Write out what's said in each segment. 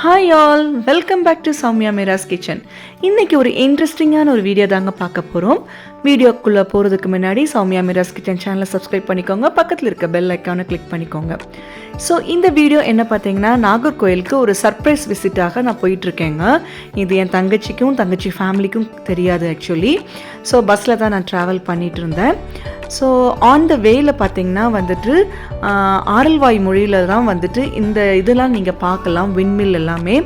Hi all welcome back to Soumya Meera's kitchen இன்றைக்கி ஒரு இன்ட்ரெஸ்டிங்கான ஒரு வீடியோ தாங்க பார்க்க போகிறோம் வீடியோக்குள்ளே போகிறதுக்கு முன்னாடி சௌமியா மீராஸ் கிச்சன் சேனலை சப்ஸ்கிரைப் பண்ணிக்கோங்க. பக்கத்தில் இருக்க பெல் ஐக்கானை கிளிக் பண்ணிக்கோங்க. ஸோ இந்த வீடியோ என்ன பார்த்தீங்கன்னா நாகர்கோயிலுக்கு ஒரு சர்ப்ரைஸ் விசிட்டாக நான் போயிட்டுருக்கேங்க. இது என் தங்கச்சிக்கும் தங்கச்சி ஃபேமிலிக்கும் தெரியாது ஆக்சுவலி ஸோ பஸ்ஸில் தான் நான் ட்ராவல் பண்ணிகிட்டு இருந்தேன் ஸோ ஆன் த வேயில் பார்த்தீங்கன்னா வந்துட்டு ஆரல்வாய் மொழியில் தான் வந்துட்டு இந்த இதெல்லாம் நீங்கள் பார்க்கலாம் விண்மில் எல்லாமே.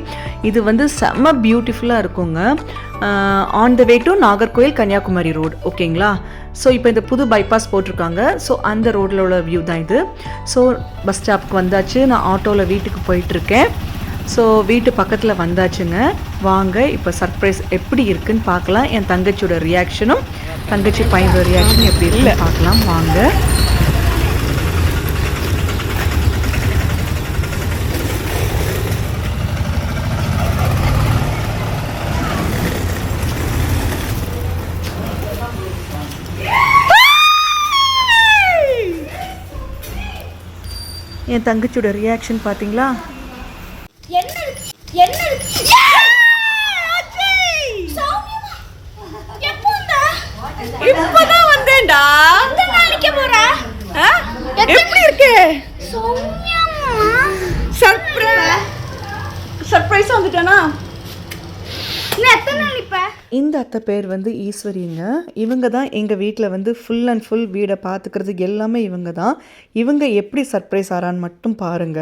இது வந்து செம்ம பியூட்டிஃபுல்லாக இருக்குங்க. On the way to Nagercoil Kanyakumari road ஓகேங்களா? ஸோ இப்போ இந்த புது பைபாஸ் போட்டிருக்காங்க. ஸோ அந்த ரோட்டில் உள்ள வியூ தான் இது. ஸோ பஸ் ஸ்டாப்க்கு வந்தாச்சு. நான் ஆட்டோவில் வீட்டுக்கு போயிட்டுருக்கேன் ஸோ வீட்டு பக்கத்தில் வந்தாச்சுங்க. வாங்க இப்போ சர்ப்ரைஸ் எப்படி இருக்குன்னு பார்க்கலாம். என் தங்கச்சியோட ரியாக்ஷனும் தங்கச்சி பையனோட ரியாக்ஷன் எப்படி இருக்குன்னு பார்க்கலாம். வாங்க. என் தங்கச்சியோட ரியாக்ஷன் பார்த்தீங்களா? என்ன? இப்பதான் வந்தேன்டா. போற? எப்படி இருக்கு? சர்ப்ரைஸ். சர்ப்ரைஸா வந்துட்டானா? இந்த அத்தை பேர் வந்து ஈஸ்வரிங்க. இவங்க தான் எங்கள் வீட்டில் வந்து ஃபுல் அண்ட் ஃபுல் வீடை பார்த்துக்கிறது எல்லாமே இவங்க தான். இவங்க எப்படி சர்ப்ரைஸ் ஆறான்னு மட்டும் பாருங்க.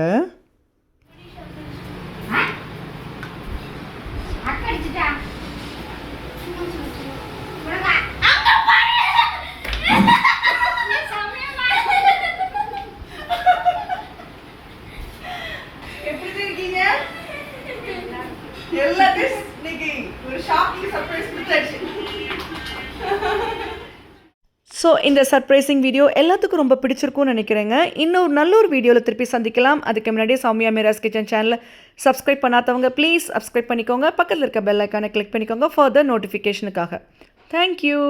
எப்படி இருக்கீங்க எல்லாத்தையும் இன்னைக்கு ஒரு ஷாக்கிங் சர்ப்ரைஸ் ஸோ இந்த சர்ப்ரைசிங் வீடியோ எல்லாத்துக்கும் ரொம்ப பிடிச்சிருக்கும்னு நினைக்கிறேங்க. இன்னொரு நல்ல ஒரு வீடியோவில் திருப்பி சந்திக்கலாம். அதுக்கு முன்னாடியே சௌமியா மிராஸ் கிச்சன் சேனலை சப்ஸ்கிரைப் பண்ணாதவங்க ப்ளீஸ் சப்ஸ்கிரைப் பண்ணிக்கோங்க. பக்கத்தில் இருக்க பெல் ஐக்கானை கிளிக் பண்ணிக்கோங்க ஃபர்தர் நோட்டிஃபிகேஷனுக்காக தேங்க்யூ